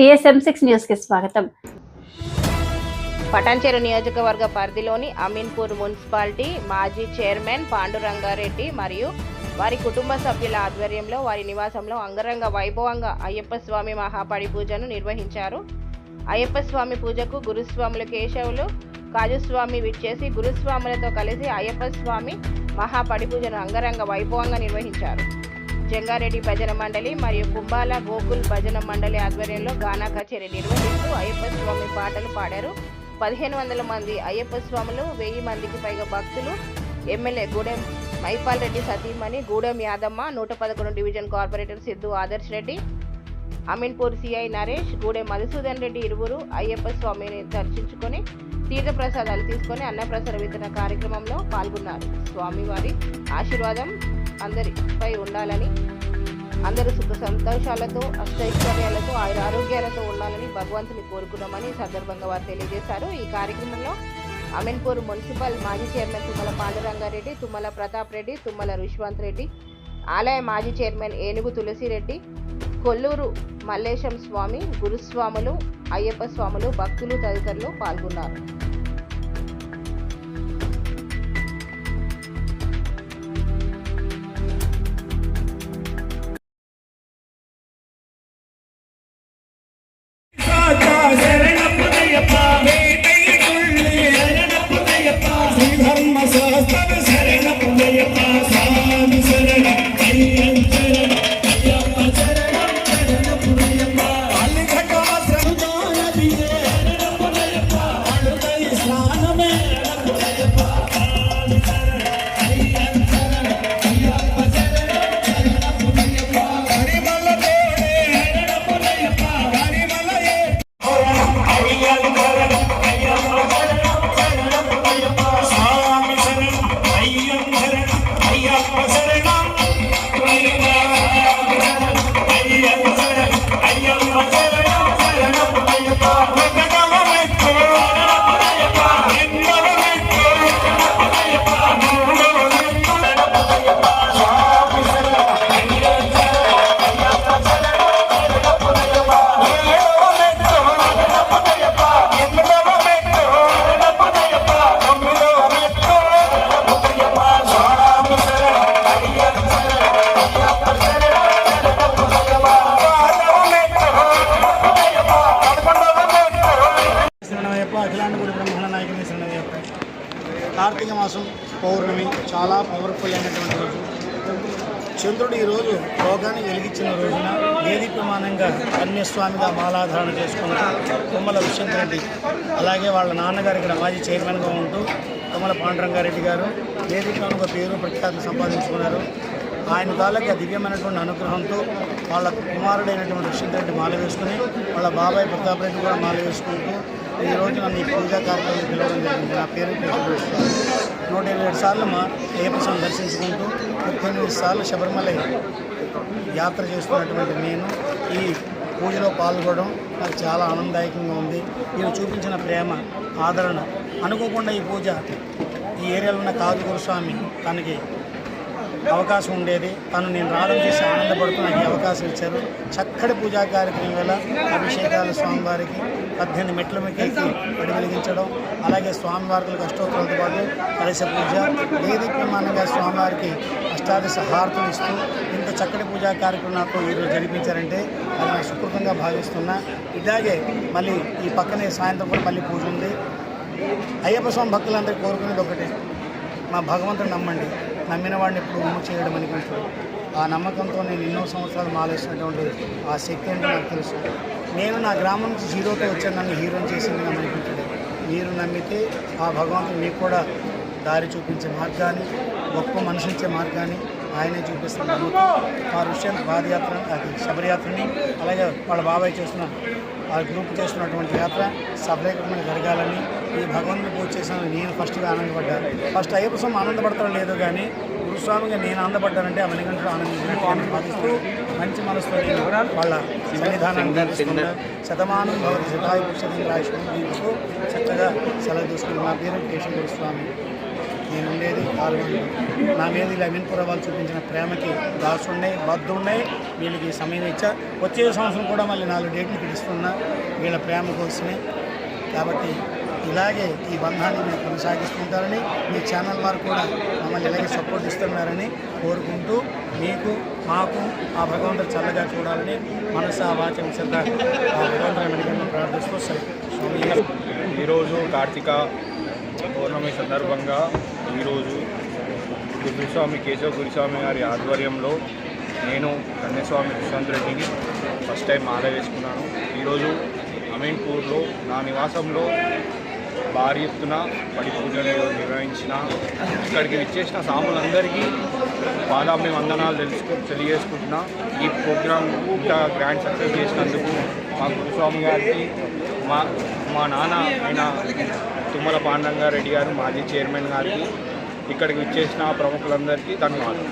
TSM six న్యూస్కి స్వాగతం. పటాన్చెరు నియోజకవర్గ పరిధిలోని అమీన్పూర్ మున్సిపాలిటీ మాజీ చైర్మన్ పాండురంగారెడ్డి మరియు వారి కుటుంబ సభ్యుల ఆధ్వర్యంలో వారి నివాసంలో అంగరంగ వైభవంగా అయ్యప్ప స్వామి మహాపడి పూజను నిర్వహించారు. అయ్యప్ప స్వామి పూజకు గురుస్వాములు కేశవులు కాజుస్వామి విచ్చేసి గురుస్వాములతో కలిసి అయ్యప్ప స్వామి మహాపడి పూజను అంగరంగ వైభవంగా నిర్వహించారు. జంగారెడ్డి భజన మండలి మరియు కుంబాల గోకుల్ భజన మండలి ఆధ్వర్యంలో గానా కచేరీ నిర్వహిస్తూ అయ్యప్ప స్వామి పాటలు పాడారు. పదిహేను వందల మంది అయ్యప్ప స్వాములు వెయ్యి మందికి పైగా భక్తులు. ఎమ్మెల్యే గూడెం మైపాల్ రెడ్డి సతీమణి గూడెం యాదమ్మ నూట పదకొండు division corporator Siddhu Adarsh Reddy Ameenpur CI Naresh Gudem Madhusudan Reddy ఇరువురు అయ్యప్ప స్వామిని దర్శించుకొని తీర్థప్రసాదాలు తీసుకొని అన్నప్రసాద వితరణ కార్యక్రమంలో పాల్గొన్నారు. స్వామివారి ఆశీర్వాదం అందరిపై ఉండాలని అందరూ సుఖ సంతోషాలతో అష్టైశ్వర్యాలతో ఆయన ఆరోగ్యాలతో ఉండాలని భగవంతుని కోరుకున్నామని సందర్భంగా వారు తెలియజేశారు. ఈ కార్యక్రమంలో అమీన్పూర్ మున్సిపల్ మాజీ చైర్మన్ తుమ్మల పాండురంగారెడ్డి తుమ్మల ప్రతాప్ రెడ్డి తుమ్మల రుష్వంత్ రెడ్డి ఆలయ మాజీ చైర్మన్ ఏనుగు తులసిరెడ్డి కొల్లూరు మల్లేశం స్వామి గురుస్వాములు అయ్యప్ప స్వాములు భక్తులు తదితరులు పాల్గొన్నారు. స్వామి కార్తీక మాసం పౌర్ణమి చాలా పవర్ఫుల్ అయినటువంటి రోజు. చంద్రుడు ఈరోజు లోకాన్ని వెలిగించిన రోజున దేదీప్యమానంగా కన్యస్వామిగా మాలాధారణ చేసుకున్న తుమ్మల విషంత్ రెడ్డి అలాగే వాళ్ళ నాన్నగారు ఇక్కడ మాజీ చైర్మన్గా ఉంటూ తుమ్మల పాండురంగారెడ్డి గారు దేదీప్యమానంగా పేరు ప్రఖ్యాతి సంపాదించుకున్నారు. ఆయన తాలూకా దివ్యమైనటువంటి అనుగ్రహంతో వాళ్ళ కుమారుడైనటువంటి దుష్యంత్ రెడ్డి మాల వేసుకుని వాళ్ళ బాబాయ్ ప్రతాప్ రెడ్డి కూడా మాల వేసుకుంటూ ఈ రోజు నన్ను ఈ పూజా కార్యక్రమం పిలవడం జరిగింది. నా పేరు నూట ఇరవై ఏడు సార్లు మా అయ్యప్ప దర్శించుకుంటూ ముప్పై ఎనిమిది సార్లు శబరిమల యాత్ర చేస్తున్నటువంటి నేను ఈ పూజలో పాల్గొనడం నాకు చాలా ఆనందదాయకంగా ఉంది. నేను చూపించిన ప్రేమ ఆదరణ అనుకోకుండా ఈ పూజ ఈ ఏరియాలో ఉన్న కాదు గురుస్వామి తనకి అవకాశం ఉండేది. తను నేను రావడం చేసి ఆనందపడుతూ నాకు ఈ అవకాశం ఇచ్చారు. చక్కటి పూజా కార్యక్రమం వల్ల అభిషేకాలు స్వామివారికి పద్దెనిమిది మెట్ల ఎక్కి పడి వెలిగించడం అలాగే స్వామివారికి అష్టోత్తరాలతో పాటు కలశ పూజ దేదీప్యమానంగా స్వామివారికి అష్టాదశ హారతులు ఇస్తూ ఇంత చక్కటి పూజా కార్యక్రమం నాకు ఈరోజు జరిపించారంటే అది నాకు సుకృతంగా భావిస్తున్నా. ఇలాగే మళ్ళీ ఈ పక్కనే సాయంత్రం కూడా మళ్ళీ పూజ ఉంది. అయ్యప్ప స్వామి భక్తులందరూ కోరుకునేది ఒకటే. మా భగవంతుని నమ్మండి. నమ్మిన వాడిని ఎప్పుడు ఉమ్ము చేయడం అనుకుంటాడు ఆ నమ్మకంతో నేను ఎన్నో సంవత్సరాలు మాలేసినటువంటి ఆ శక్తి అంటే నాకు తెలుసు. నేను నా గ్రామం నుంచి జీరోతో వచ్చాను నన్ను హీరోని చేసింది నన్ను అనుకుంటాడు మీరు నమ్మితే ఆ భగవంతుడు మీకు కూడా దారి చూపించే మార్గాన్ని గొప్ప మనిషించే మార్గాన్ని ఆయనే చూపిస్తున్నారు మా ఋష్యం పాదయాత్ర అది శబరియాత్రని అలాగే వాళ్ళ బాబాయ్ చేస్తున్న ఆ గ్రూప్ చేస్తున్నటువంటి యాత్ర సఫలీకరమైన జరగాలని ఈ భగవంతుని పూజ చేసిన నేను ఫస్ట్గా ఆనందపడ్డాను. ఫస్ట్ అయ్యప్ప స్వామి ఆనందపడతారో లేదో కానీ గురుస్వామిగా నేను ఆనందపడ్డానంటే ఆ మణికంఠుడు ఆనందించినట్టు భావిస్తూ మంచి మనసుతో వాళ్ళ సన్నిధానాన్ని శతమానం భవతి శతాయు పురుషం దీంతో చక్కగా సెలవు తీసుకుని నా పేరు కేశవ గురుస్వామి నేను ఉండేది పాల్గొని నా మీద ఇలా అమీన్పుర వాళ్ళు చూపించిన ప్రేమకి దాసున్నాయి బద్దున్నాయి వీళ్ళకి సమయం ఇచ్చా. వచ్చే సంవత్సరం కూడా మళ్ళీ నాలుగు డేట్లు పిలుస్తున్నా. వీళ్ళ ప్రేమ కోసమే. కాబట్టి ఇలాగే ఈ బంధాన్ని మీరు కొనసాగిస్తుంటారని మీ ఛానల్ వారు కూడా మమ్మల్ని ఇలాగే సపోర్ట్ ఇస్తున్నారని కోరుకుంటూ మీకు మాకు ఆ భగవంతుడు చల్లగా చూడాలని మనసా వాచం శ్రద్ధ ఆ భగవంతుడు ప్రార్థిస్తూ సరే ఈరోజు కార్తీక పౌర్ణమి సందర్భంగా ఈరోజు గురుస్వామి కేశవ గురుస్వామి గారి ఆధ్వర్యంలో నేను కన్యస్వామి ప్రశాంత్ రెడ్డిని ఫస్ట్ టైం మాల వేసుకున్నాను ఈరోజు అమీన్పూర్లో నా నివాసంలో భారీ ఎత్తున పడి పూజలు నిర్వహించిన ఇక్కడికి విచ్చేసిన సాములందరికీ పాదాభి వందనాలు తెలుసుకు తెలియజేసుకుంటున్నా. ఈ ప్రోగ్రామ్ ఇంత గ్రాండ్ సక్సెస్ చేసినందుకు మా గురుస్వామి గారికి మా మా నాన్న ఆయన తుమ్మల పాండంగా రెడ్డి గారు మాజీ చైర్మన్ గారికి ఇక్కడికి వచ్చేసిన ప్రముఖులందరికీ ధన్యవాదాలు.